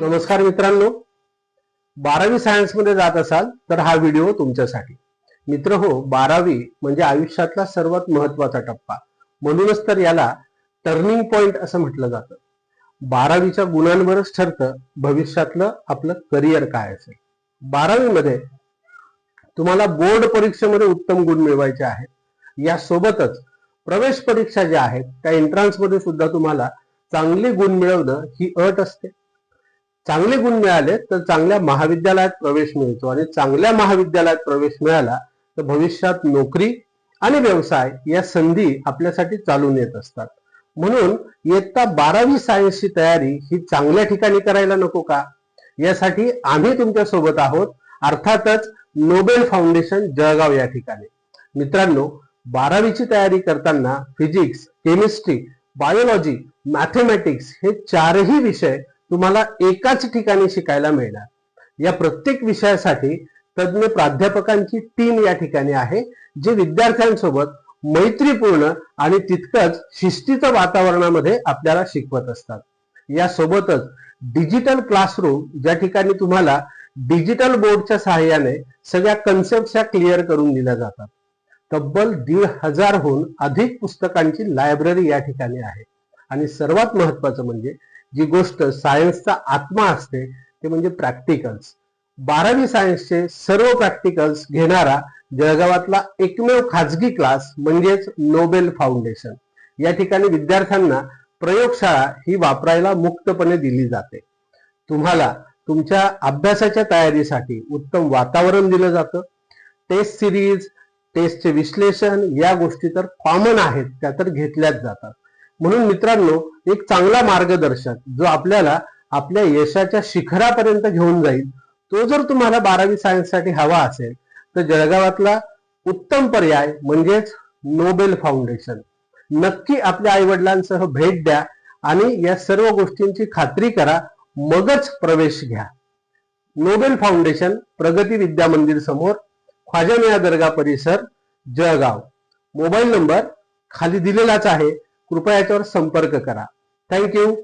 नमस्कार मित्रांनो. बारावी सायन्समध्ये जात असाल तर हा व्हिडिओ तुमच्यासाठी. मित्र हो बारावी म्हणजे आयुष्यातला सर्वात महत्त्वाचा टप्पा. म्हणूनच तर याला टर्निंग पॉइंट असं म्हटलं जातं. बारावीच्या गुणांवरच ठरतं भविष्यातलं आपलं करिअर काय असेल. बारावीमध्ये तुम्हाला बोर्ड परीक्षेमध्ये उत्तम गुण मिळवायचे आहेत. यासोबतच प्रवेश परीक्षा ज्या आहेत त्या एंट्रान्समध्ये सुद्धा तुम्हाला चांगले गुण मिळवणं ही अट असते. चांगले गुण मिळाले तर चांगल्या महाविद्यालयात प्रवेश मिळतो. आणि चांगल्या महाविद्यालयात प्रवेश मिळाला तर भविष्यात नोकरी आणि व्यवसाय या संधी आपल्यासाठी चालून येत असतात. म्हणून इयत्ता बारावी सायन्सची तयारी ही चांगल्या ठिकाणी करायला नको का? यासाठी आम्ही तुमच्यासोबत आहोत. अर्थातच नोबेल फाउंडेशन जळगाव या ठिकाणी. मित्रांनो बारावीची तयारी करताना फिजिक्स केमिस्ट्री बायोलॉजी मॅथमॅटिक्स हे चारही विषय तुम्हाला एकाच ठिकाणी शिकायला मिळणार. या प्रत्येक विषयासाठी तज्ज्ञ प्राध्यापकांची टीम या ठिकाणी आहे जे विद्यार्थ्यांसोबत मैत्रीपूर्ण आणि तितकंच शिस्तीचं वातावरणामध्ये आपल्याला शिकवत असतात. यासोबतच डिजिटल क्लासरूम ज्या ठिकाणी तुम्हाला डिजिटल बोर्डच्या सहाय्याने सगळ्या कन्सेप्ट क्लिअर करून दिल्या जातात. तब्बल दीड हजारहून अधिक पुस्तकांची लायब्ररी या ठिकाणी आहे. आणि सर्वात महत्वाचं म्हणजे जी गोष्ट सायन्सचा आत्मा असते ते म्हणजे प्रॅक्टिकल्स बारावी सायन्सचे सर्व प्रॅक्टिकल्स घेणारा जळगावातला एकमेव खाजगी क्लास म्हणजेच नोबेल फाउंडेशन या ठिकाणी विद्यार्थ्यांना प्रयोगशाळा ही वापरायला मुक्तपणे दिली जाते. तुम्हाला तुमच्या अभ्यासाच्या तयारीसाठी उत्तम वातावरण दिलं जातं. टेस्ट सिरीज टेस्टचे विश्लेषण या गोष्टी तर कॉमन आहेत त्या तर घेतल्याच जातात. म्हणून मित्रांनो एक चांगला मार्गदर्शक जो आपल्याला आपल्या यशाच्या शिखरापर्यंत घेऊन जाईल तो जर तुम्हाला बारावी सायन्ससाठी हवा असेल तर जळगावातला उत्तम पर्याय म्हणजेच नोबेल फाउंडेशन. नक्की आपल्या आई वडिलांसह भेट द्या आणि या सर्व गोष्टींची खात्री करा मगच प्रवेश घ्या. नोबेल फाउंडेशन प्रगती विद्या मंदिर समोर ख्वाजामिया दर्गा परिसर जळगाव. मोबाईल नंबर खाली दिलेलाच आहे. कृपया याच्यावर संपर्क करा. थँक्यू